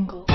Angle.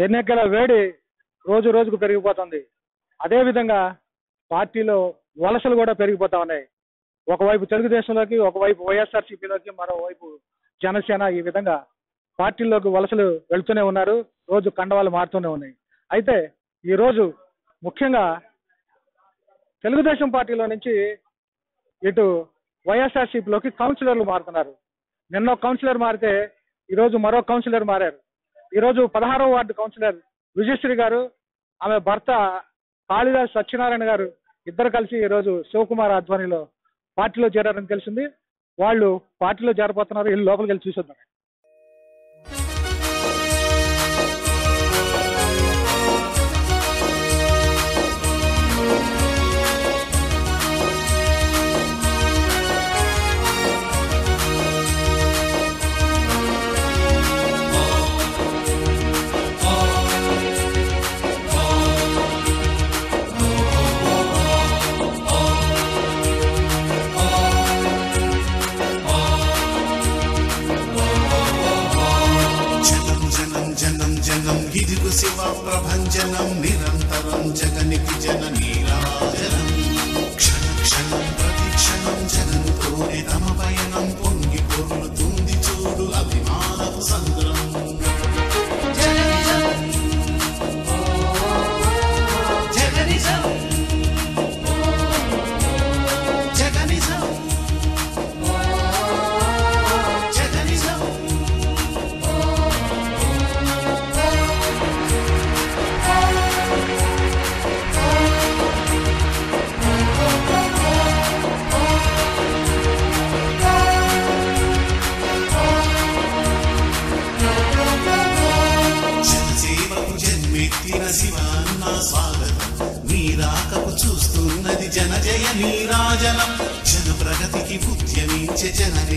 ఎన్నికల వేడి రోజు రోజుకు పెరిగిపోతుంది. అదేవిధంగా పార్టీలో వలసలు కూడా పెరిగిపోతా ఉన్నాయి. ఒకవైపు తెలుగుదేశంలోకి ఒకవైపు వైఎస్ఆర్సీపీలోకి మరోవైపు జనసేన ఈ విధంగా పార్టీల్లోకి వలసలు వెళ్తూనే ఉన్నారు. రోజు కండవాలు మారుతూనే ఉన్నాయి. అయితే ఈ రోజు ముఖ్యంగా తెలుగుదేశం పార్టీలో నుంచి ఇటు వైఎస్ఆర్సీపీలోకి కౌన్సిలర్లు మారుతున్నారు. నిన్న కౌన్సిలర్ మారితే ఈరోజు మరో కౌన్సిలర్ మారారు. ఈరోజు పదహారవ వార్డు కౌన్సిలర్ విజయశ్రీ గారు ఆమె భర్త కాళిదాస్ సత్యనారాయణ గారు ఇద్దరు కలిసి ఈరోజు శివకుమార్ ఆధ్వర్యంలో పార్టీలో చేరారని తెలిసింది. వాళ్ళు పార్టీలో చేరబోతున్నారు. వీళ్ళు లోపలికి వెళ్ళి చూసొద్దాం.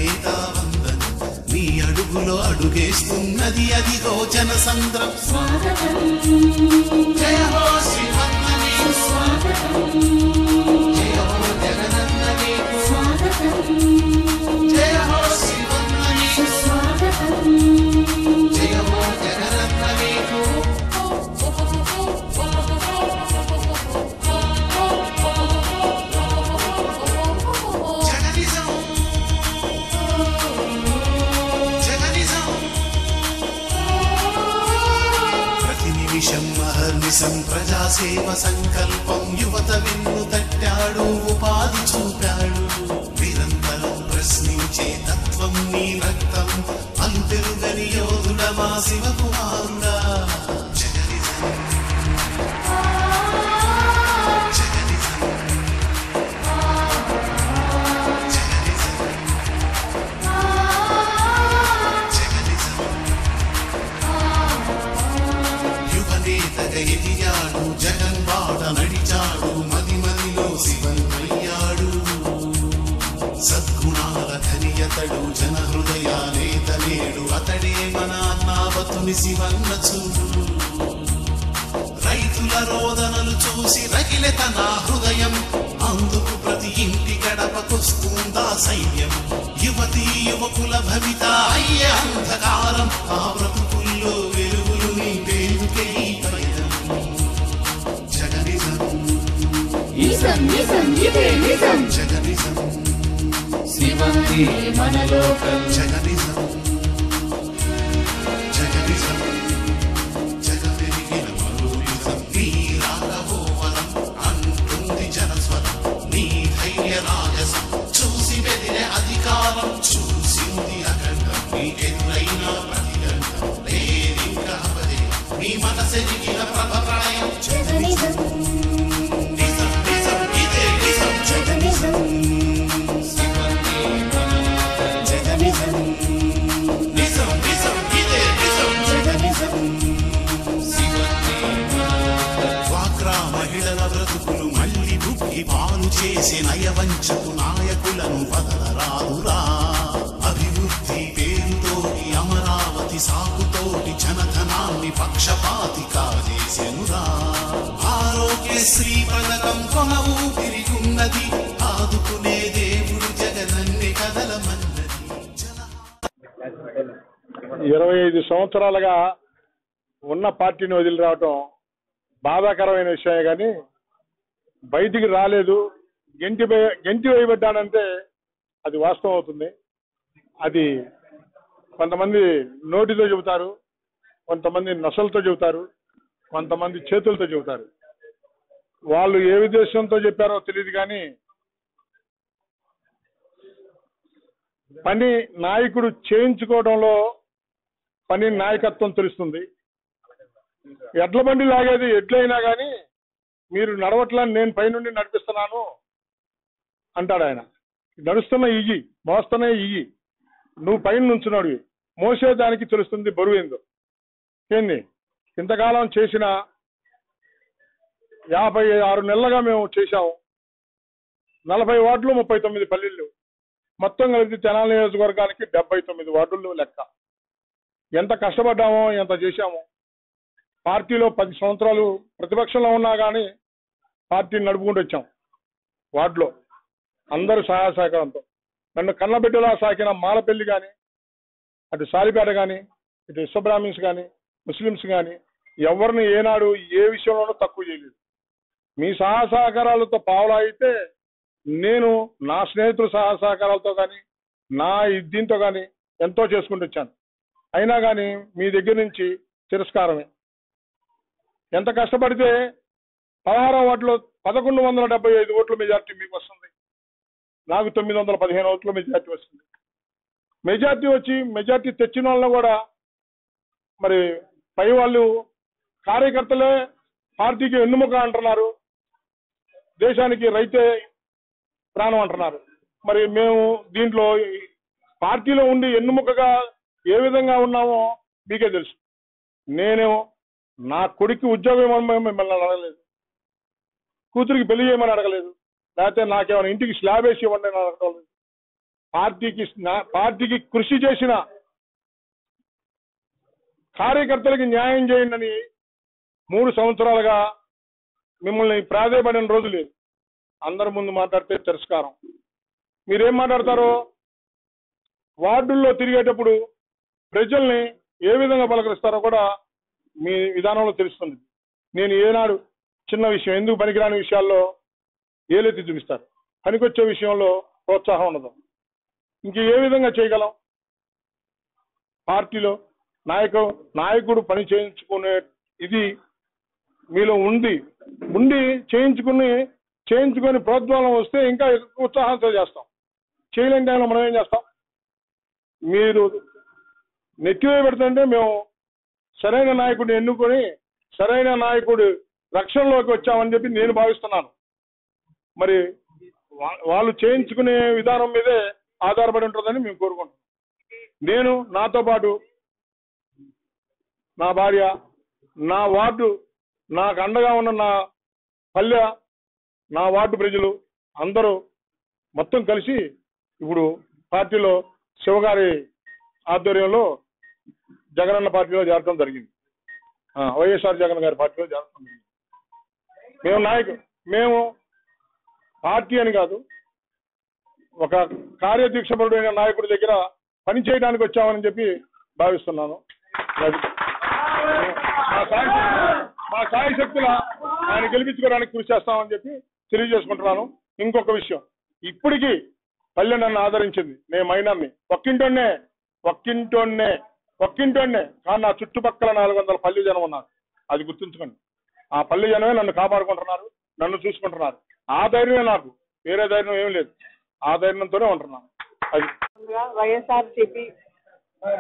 జననేత నీ అడుగులో అడుగేస్తున్నది అదిగో జన సంద్రం జయ హో శ్రీమన్నని జయ హో జగనన్నని. అహర్నిశం ప్రజాసేవ సంకల్పం యువత విన్ను తట్టాడు ఉపాధి చూపాడు. నిరంతరం ప్రశ్నించే తత్వం నీ రక్తం. అంతెరుగని యోధుడమా శివకు ధనియతడు జన హృదయానేత నేడు అత స్వామి శివన్న చూడు. రైతుల రోదనలు చూసి రగిలే తన హృదయం. అందుకు ప్రతి ఇంటి గడపకొస్తుందా సైన్యం. యువతి యువకుల భవిత అయ్యే అంధకారం. ఆ బ్రతుకుల్లో వెలుగులు ఈ పయనం జగనిజం. జగనిజం. శివంగి మనలోకం. జగదీశ ఆరోగ్యశ్రీ కొన ఊపిరిగున్నది ఆదుకునే దేవుడు జగనన్ని కదలమన్నది. ఇరవై ఐదు సంవత్సరాలుగా ఉన్న పార్టీని వదిలి రావటం బాధాకరమైన విషయమే కానీ బయటికి రాలేదు. గెంటి గెంటి వేయబడ్డానంటే అది వాస్తవం అవుతుంది. అది కొంతమంది నోటితో చెబుతారు కొంతమంది నసలతో చెబుతారు కొంతమంది చేతులతో చెబుతారు. వాళ్ళు ఏ ఉద్దేశంతో చెప్పారో తెలియదు కానీ పని నాయకుడు చేయించుకోవడంలో పని నాయకత్వం తెలుస్తుంది. ఎడ్ల బండి లాగేది ఎడ్లైనా కానీ మీరు నడవట్లని నేను పైనుండి నడిపిస్తున్నాను అంటాడు ఆయన. నడుస్తున్న ఇయ్యి మోస్తున్న ఇయ్యి నువ్వు పైన నుంచున్నాడు మోసేదానికి తెలుస్తుంది బరువు ఏందో. ఏంది? ఇంతకాలం చేసిన యాభై ఆరు నెలలుగా మేము చేశాము. నలభై వార్డులు ముప్పై తొమ్మిది పల్లెళ్ళు. మొత్తం కలిపి తెనాలి నియోజకవర్గానికి డెబ్బై తొమ్మిది వార్డులు లెక్క. ఎంత కష్టపడ్డామో ఎంత చేశామో. పార్టీలో పది సంవత్సరాలు ప్రతిపక్షంలో ఉన్నా కానీ పార్టీని నడుపుకుంటూ వచ్చాం. వార్డులో. అందరూ సహాయ సహకారంతో. నన్ను కన్నబిడ్డలా సాకిన మాలపల్లి కానీ అటు సాలిపేట కానీ ఇటు విశ్వబ్రాహ్మిన్స్ కానీ ముస్లిమ్స్ కానీ ఎవరిని ఏనాడు ఏ విషయంలోనూ తక్కువ చేయలేదు. మీ సహసహకారాలతో సహకారాలతో పావులా అయితే నేను నా స్నేహితుల సహాయ సహకారాలతో కానీ నా ఇద్దీంతో దీంతో కానీ ఎంతో చేసుకుంటూ వచ్చాను. అయినా కానీ మీ దగ్గర నుంచి తిరస్కారమే. ఎంత కష్టపడితే పదహారు వాటిలో పదకొండు వందల డెబ్బై ఐదు ఓట్ల మెజార్టీ మీకు వస్తుంది. నాకు తొమ్మిది వందల పదిహేను ఓట్ల మెజార్టీ వస్తుంది. మెజార్టీ వచ్చి మెజార్టీ తెచ్చిన వాళ్ళని కూడా మరి పై వాళ్ళు కార్యకర్తలే పార్టీకి వెన్నుముక అంటున్నారు. దేశానికి రైతే ప్రాణం అంటున్నారు. మరి మేము దీంట్లో పార్టీలో ఉండి ఎన్నుముకగా ఏ విధంగా ఉన్నామో మీకే తెలుసు. నేను నా కొడుకు ఉద్యోగం మిమ్మల్ని అడగలేదు. కూతురికి పెళ్ళి చేయమని అడగలేదు. లేకపోతే నాకేమైనా ఇంటికి స్లాబ్ వేసి ఇవ్వండి అని అడగలేదు పార్టీకి పార్టీకి కృషి చేసిన కార్యకర్తలకి న్యాయం చేయండి అని మూడు సంవత్సరాలుగా మిమ్మల్ని ప్రాధాయపడిన రోజు లేదు. అందరి ముందు మాట్లాడితే తిరస్కారం. మీరేం మాట్లాడతారో? వార్డుల్లో తిరిగేటప్పుడు ప్రజల్ని ఏ విధంగా పలకరిస్తారో కూడా మీ విధానంలో తెలుస్తుంది. నేను ఏనాడు చిన్న విషయం ఎందుకు పనికిరాని విషయాల్లో ఏలెత్తి చూపిస్తారు. పనికొచ్చే విషయంలో ప్రోత్సాహం ఉండదు. ఇంక ఏ విధంగా చేయగలం? పార్టీలో నాయకు నాయకుడు పని చేయించుకునే ఇది మీలో ఉంది ఉండి చేయించుకుని చేయించుకొని ప్రోద్బలం వస్తే ఇంకా ఉత్సాహంతో చేస్తాం. చేయలేని టైంలో మనం ఏం చేస్తాం? మీరు నెత్తివే పెడుతుంటే మేము సరైన నాయకుడిని ఎన్నుకొని సరైన నాయకుడు రక్షణలోకి వచ్చామని చెప్పి నేను భావిస్తున్నాను. మరి వా- వాళ్ళు చేయించుకునే విధానం మీదే ఆధారపడి ఉంటుందని మేము కోరుకుంటున్నాం. నేను నాతో పాటు నా భార్య నా వార్డు నాకు అండగా ఉన్న నా పల్లె నా వార్డు ప్రజలు అందరూ మొత్తం కలిసి ఇప్పుడు పార్టీలో శివగారి ఆధ్వర్యంలో జగనన్న పార్టీలో చేరడం జరిగింది. వైఎస్ఆర్ జగన్ గారి పార్టీలో చేరడం జరిగింది. మేము నాయకు మేము పార్టీ అని కాదు ఒక కార్యదీక్షపరుడైన నాయకుడి దగ్గర పని చేయడానికి వచ్చామని చెప్పి భావిస్తున్నాను. మా సాయి మా శక్తుల ఆయన గెలిపించుకోవడానికి కృషి చేస్తామని చెప్పి తెలియజేసుకుంటున్నాను. ఇంకొక విషయం. ఇప్పటికీ పల్లె నన్ను ఆదరించింది. నేను మైనర్ని. ఒక్కింటోనే ఒక్కింటోనే ఒక్కింటోనే కానీ నా చుట్టుపక్కల నాలుగు వందల పల్లె జనం ఉన్నారు. అది గుర్తుంచుకోండి. ఆ పల్లె జనమే నన్ను కాపాడుకుంటున్నారు నన్ను చూసుకుంటున్నారు. ఆ ధైర్యమే నాకు. వేరే ధైర్యం ఏం లేదు. ఆ ధైర్యంతోనే ఉంటున్నాను. అది. ముందుగా వైఎస్ఆర్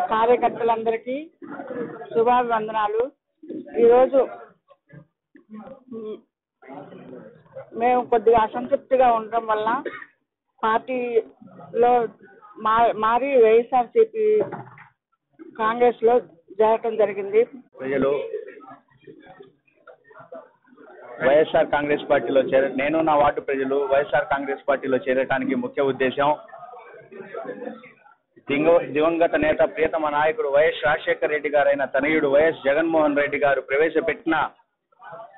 కార్యకర్తలందరికీ శుభాభివందనాలు. ఈరోజు మేము కొద్దిగా అసంతృప్తిగా ఉండటం వల్ల పార్టీలో మా మారి వైఎస్ఆర్సిపి కాంగ్రెస్లో చేరటం జరిగింది. ప్రజలు వైఎస్ఆర్ కాంగ్రెస్ పార్టీలో చేర నేను నా వార్డు ప్రజలు వైఎస్ఆర్ కాంగ్రెస్ పార్టీలో చేరటానికి ముఖ్య ఉద్దేశం దింగ- దివంగత నేత ప్రియతమ నాయకుడు వైఎస్ రాజశేఖర రెడ్డి గారైన తనయుడు వైఎస్ జగన్మోహన్ రెడ్డి గారు ప్రవేశపెట్టిన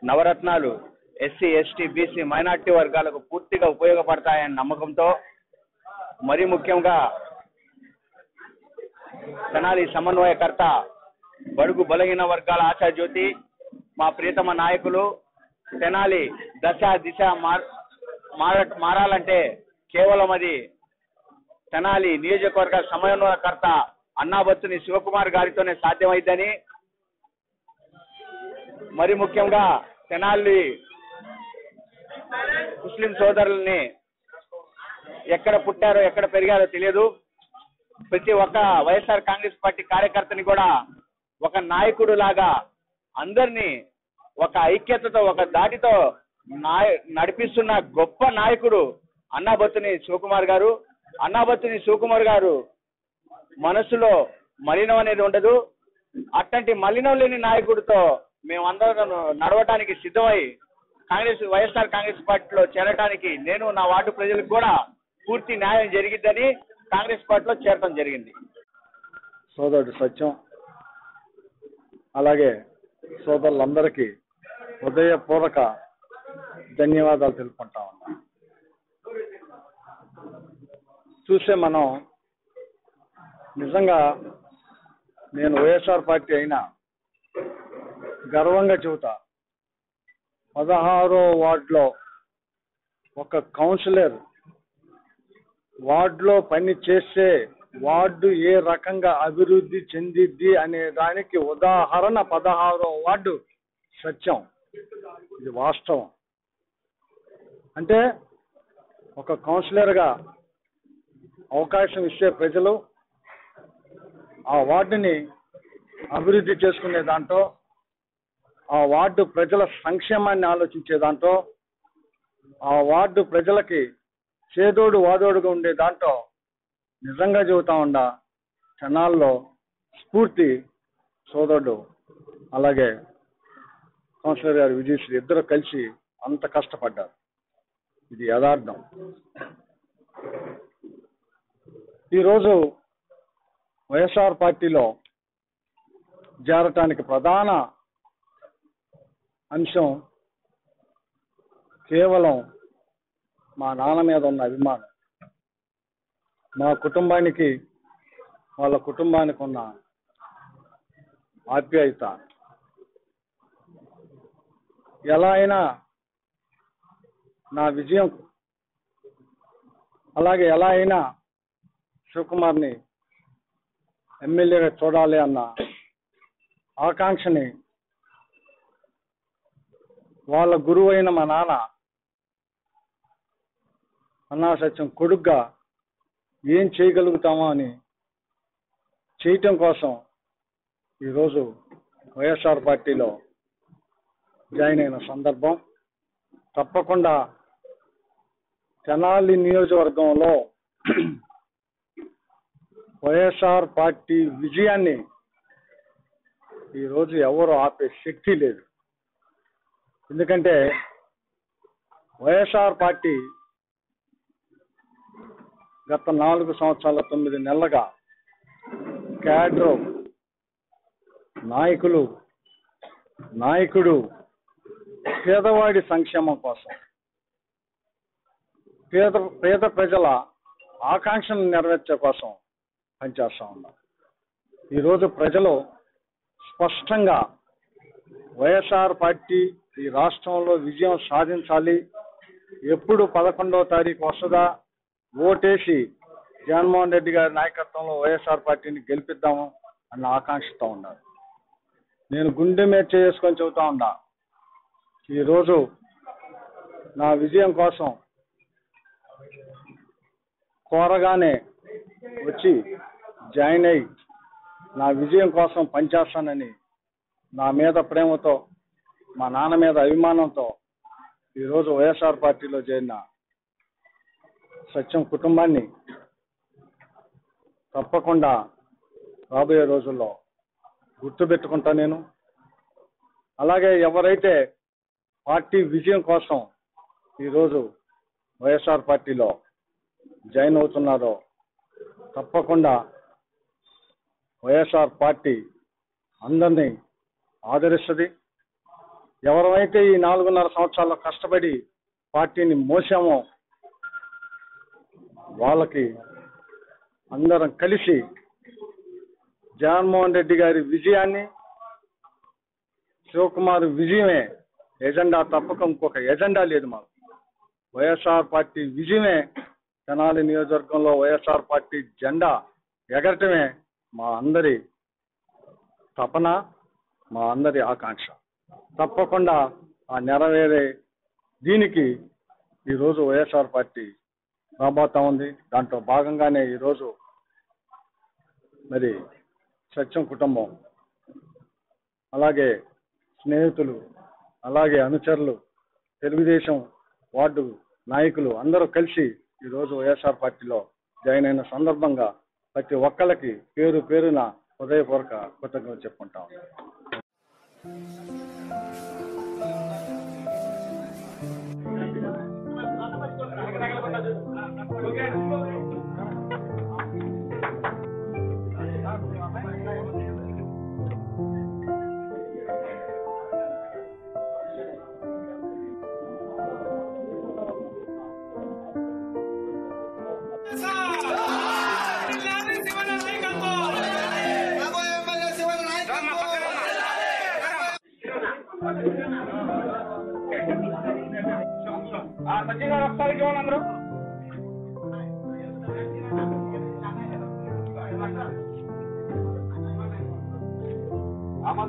నవరత్నాలు ఎస్సీ ఎస్టీ బీసీ మైనార్టీ వర్గాలకు పూర్తిగా ఉపయోగపడతాయన్న నమ్మకంతో మరి ముఖ్యంగా తెనాలి సమన్వయకర్త బడుగు బలహీన వర్గాల ఆశాజ్యోతి మా ప్రియతమ నాయకులు తెనాలి దశ దిశ మార్ మార- మారాలంటే కేవలం అది తెనాలి నియోజకవర్గ సమన్వయకర్త అన్నాబత్తుని శివకుమార్ గారితోనే సాధ్యమైందని మరి ముఖ్యంగా తెనాలి ముస్లిం సోదరుల్ని ఎక్కడ పుట్టారో ఎక్కడ పెరిగారో తెలియదు. ప్రతి ఒక్క వైఎస్ఆర్ కాంగ్రెస్ పార్టీ కార్యకర్తని కూడా ఒక నాయకుడు లాగా అందరినీ ఒక ఐక్యతతో ఒక దాటితో నాయ నడిపిస్తున్న గొప్ప నాయకుడు అన్నాబత్తుని శివకుమార్ గారు. అన్నాబత్తుని శివకుమార్ గారు మనసులో మలినం అనేది ఉండదు. అట్లాంటి మలినం లేని నాయకుడితో మేమందరం నడవటానికి సిద్ధమై కాంగ్రెస్ వైఎస్ఆర్ కాంగ్రెస్ పార్టీలో చేరటానికి నేను నా వార్డు ప్రజలకు కూడా పూర్తి న్యాయం జరిగిద్దని కాంగ్రెస్ పార్టీలో చేరటం జరిగింది. సోదరుడు సత్యం. అలాగే సోదరులందరికీ హృదయపూర్వక ధన్యవాదాలు తెలుపుకుంటా ఉన్నా. చూసే మనం నిజంగా నేను వైఎస్ఆర్ పార్టీ అయినా గర్వంగా చెబుతా. పదహారో వార్డులో ఒక కౌన్సిలర్ వార్డులో పని చేస్తే వార్డు ఏ రకంగా అభివృద్ధి చెందిద్ది అనే దానికి ఉదాహరణ పదహారో వార్డు సత్యం. ఇది వాస్తవం. అంటే ఒక కౌన్సిలర్గా అవకాశం ఇచ్చే ప్రజలు ఆ వార్డుని అభివృద్ధి చేసుకునే దాంట్లో ఆ వార్డు ప్రజల సంక్షేమాన్ని ఆలోచించే దాంట్లో ఆ వార్డు ప్రజలకి చేదోడు వాదోడుగా ఉండే దాంట్లో నిజంగా చెబుతా ఉండా క్షణాల్లో స్ఫూర్తి సోదరుడు అలాగే కౌన్సిలర్ గారు విజయశ్రీ ఇద్దరు కలిసి అంత కష్టపడ్డారు. ఇది యథార్థం. ఈరోజు వైఎస్ఆర్ పార్టీలో చేరటానికి ప్రధాన అంశం కేవలం మా నాన్న మీద ఉన్న అభిమానం. మా కుటుంబానికి వాళ్ళ కుటుంబానికి ఉన్న ఆప్యాయత. ఎలా అయినా నా విజయం అలాగే ఎలా అయినా శివకుమార్ని ఎమ్మెల్యేగా చూడాలి అన్న ఆకాంక్షని వాళ్ళ గురువు అయిన మా నాన్న అన్నా సత్యం కొడుగ్గా ఏం చేయగలుగుతామో అని చేయటం కోసం ఈరోజు వైఎస్ఆర్ పార్టీలో జాయిన్ అయిన సందర్భం. తప్పకుండా తెనాలి నియోజకవర్గంలో వైఎస్ఆర్ పార్టీ విజయాన్ని ఈరోజు ఎవరు ఆపే శక్తి లేదు. ఎందుకంటే వైఎస్ఆర్ పార్టీ గత నాలుగు సంవత్సరాల తొమ్మిది నెలలుగా క్యాడ్రో నాయకులు నాయకుడు పేదవాడి సంక్షేమం కోసం పేద పేద ప్రజల ఆకాంక్షను నెరవేర్చే కోసం పనిచేస్తూ ఉన్నారు ఈరోజు ప్రజలు స్పష్టంగా వైఎస్ఆర్ పార్టీ ఈ రాష్ట్రంలో విజయం సాధించాలి. ఎప్పుడు పదకొండవ తారీఖు వస్తుందా? ఓటేసి జగన్మోహన్ రెడ్డి గారి నాయకత్వంలో వైఎస్ఆర్ పార్టీని గెలిపిద్దాము అన్న ఆకాంక్షతో ఉన్నారు. నేను గుండె మీద చేసుకొని చెబుతా ఉన్నా ఈరోజు నా విజయం కోసం కోరగానే వచ్చి జాయిన్ అయ్యి నా విజయం కోసం పనిచేస్తానని నా మీద ప్రేమతో మా నాన్న మీద అభిమానంతో ఈరోజు వైఎస్ఆర్ పార్టీలో చేరిన సత్యం కుటుంబాన్ని తప్పకుండా రాబోయే రోజుల్లో గుర్తుపెట్టుకుంటా నేను. అలాగే ఎవరైతే పార్టీ విజయం కోసం ఈరోజు వైఎస్ఆర్ పార్టీలో జాయిన్ అవుతున్నారో తప్పకుండా వైఎస్ఆర్ పార్టీ అందరినీ ఆదరిస్తుంది. ఎవరైతే ఈ నాలుగున్నర సంవత్సరాల్లో కష్టపడి పార్టీని మోసామో వాళ్ళకి అందరం కలిసి జగన్మోహన్ రెడ్డి గారి విజయాన్ని శివకుమార్ విజయమే ఎజెండా తప్పక ఇంకొక ఎజెండా లేదు మాకు. వైఎస్ఆర్ పార్టీ విజయమే తెనాలి నియోజకవర్గంలో వైఎస్ఆర్ పార్టీ జెండా ఎగరటమే మా అందరి తపన మా అందరి ఆకాంక్ష. తప్పకుండా ఆ నెరవేరే దీనికి ఈరోజు వైఎస్ఆర్ పార్టీ రాబోతా ఉంది. దాంట్లో భాగంగానే ఈరోజు మరి సత్యం కుటుంబం అలాగే స్నేహితులు అలాగే అనుచరులు తెలుగుదేశం వార్డు నాయకులు అందరూ కలిసి ఈరోజు వైఎస్ఆర్ పార్టీలో జాయిన్ అయిన సందర్భంగా ప్రతి ఒక్కళ్ళకి పేరు పేరున హృదయపూర్వక కృతజ్ఞతలు చెప్పుకుంటాం.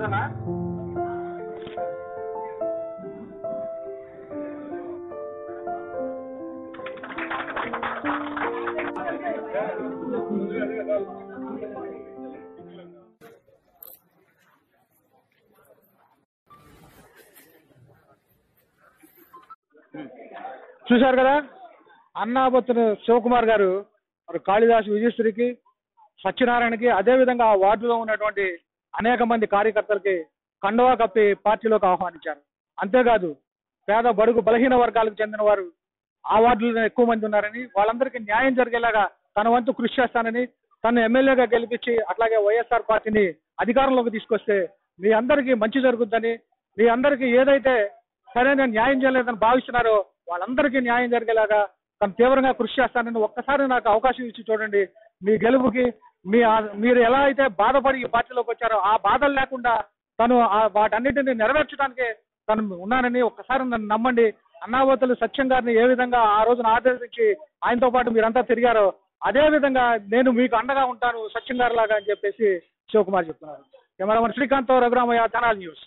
ఆమోదనా చూశారు కదా? అన్నాబత్తున శివకుమార్ గారు మరి కాళిదాసు విజయశ్రీకి సత్యనారాయణకి అదే విధంగా ఆ వార్డులో ఉన్నటువంటి అనేక మంది కార్యకర్తలకి కండువా కప్పి పార్టీలోకి ఆహ్వానించారు. అంతేకాదు పేద బడుగు బలహీన వర్గాలకు చెందిన వారు ఆ వార్డులో ఎక్కువ మంది ఉన్నారని వాళ్ళందరికీ న్యాయం జరిగేలాగా తన వంతు కృషి చేస్తానని తను ఎమ్మెల్యేగా గెలిపించి అట్లాగే వైఎస్ఆర్ పార్టీని అధికారంలోకి తీసుకొస్తే మీ అందరికీ మంచి జరుగుద్దని మీ అందరికీ ఏదైతే సరైన న్యాయం చేయలేదని భావిస్తున్నారో వాళ్ళందరికీ న్యాయం జరిగేలాగా తను తీవ్రంగా కృషి చేస్తానని ఒక్కసారి నాకు అవకాశం ఇచ్చి చూడండి. మీ గెలుపుకి మీ మీరు ఎలా అయితే బాధపడి ఈ పార్టీలోకి వచ్చారో ఆ బాధలు లేకుండా తను వాటన్నిటిని నెరవేర్చడానికి తను ఉన్నానని ఒక్కసారి నన్ను నమ్మండి. అన్నావతులు సత్యం గారిని ఏ విధంగా ఆ రోజున ఆదరించి ఆయనతో పాటు మీరంతా తిరిగారో అదే విధంగా నేను మీకు అండగా ఉంటాను సత్యం గారి లాగా అని చెప్పేసి శివకుమార్ చెప్తున్నారు. Cameraman Srikanth Raghuramayya channel news.